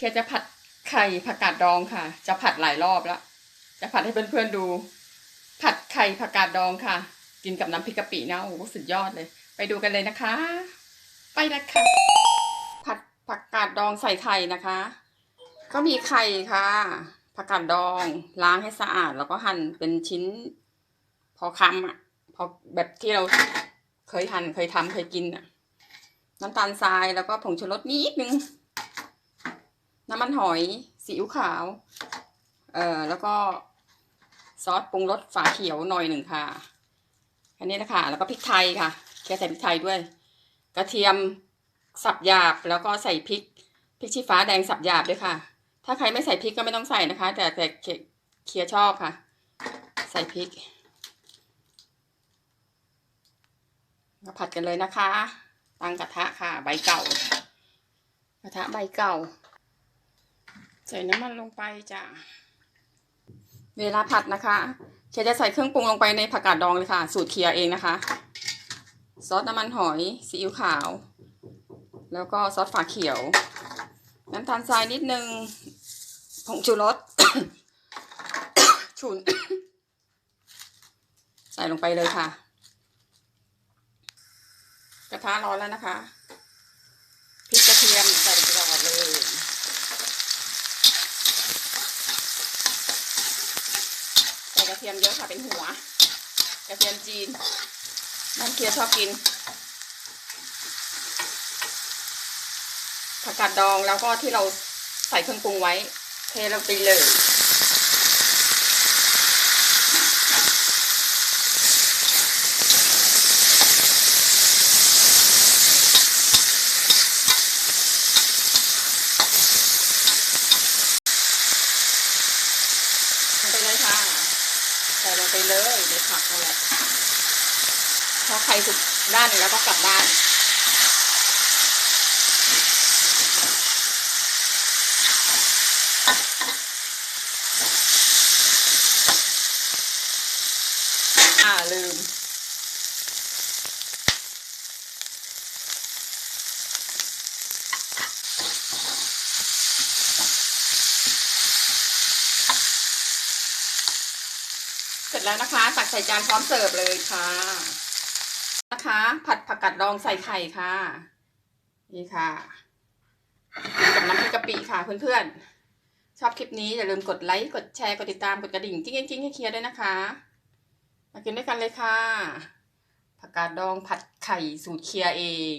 คจะผัดไข่ผักกาดดองค่ะ จะผัดหลายรอบแล้วจะผัดให้เพื่อนๆดู ผัดไข่ผักกาดดองค่ะ กินกับน้ำพริกกะปินะโอ้โหสุดยอดเลย ไปดูกันเลยนะคะ ไปลยค่ะ ผัดผักกาดดองใส่ไข่นะคะ ก็มีไข่ค่ะ ผักกาดดองล้างให้สะอาด แล้วก็หั่นเป็นชิ้น พอคำอะ พอแบบที่เราเคยหั่นเคยทำเคยกินอะน้ำตาลทรายแล้วก็ผงชูรสนิดนึง น้ำมันหอยซีอิ๊วขาว เอ่อ แล้วก็ซอสปรุงรสฝาเขียวหน่อยหนึ่งค่ะ อันนี้นะคะ แล้วก็พริกไทยค่ะแค่ใส่พริกไทยด้วย กระเทียมสับหยาบแล้วก็ใส่พริกพริกชี้ฟ้าแดงสับหยาบด้วยค่ะ ถ้าใครไม่ใส่พริกก็ไม่ต้องใส่นะคะ แต่แต่เคียชอบค่ะ ใส่พริกมาผัดกันเลยนะคะ ตั้งกระทะค่ะ ใบเก่ากระทะใบเก่า ใส่น้ำมันลงไปจ้ะเวลาผัดนะคะเคจะใส่เครื่องปรุงลงไปในผักกาดดองเลยค่ะ สูตรเคียเองนะคะ ซอสน้ำมันหอยซีอิ๊วขาว แล้วก็ซอสฝาเขียว น้ำตาลทรายนิดนึงผงชูรสฉุน ใส่ลงไปเลยค่ะ กระทะร้อนแล้วนะคะพริกกระเทียมใส่ไปก่อนเลย ใส่ กระเทียมเยอะค่ะเป็นหัว กระเทียมจีนน้ำเคียชอบกิน ผักกาดดองแล้วก็ที่เราใส่เครื่องปรุงไว้ เทลงไปเลยไปเลยค่ะ ใส่ลงไปเลยในผักนั่นแหละพอไข่สุกด้านแล้วก็กลับด้านอ่าลืม เสร็จแล้วนะคะ ตักใส่จานพร้อมเสิร์ฟเลยค่ะ นะคะ ผัดผักกาดดองใส่ไข่ค่ะ นี่ค่ะกับน้ำพริกกะปิค่ะเพื่อนๆ ชอบคลิปนี้อย่าลืมกดไลค์ กดแชร์ กดติดตาม กดกระดิ่งจิ้งจิ้งให้เคลียร์ด้วยนะคะ มากินด้วยกันเลยค่ะ ผักกาดดองผัดไข่สูตรเคลียร์เอง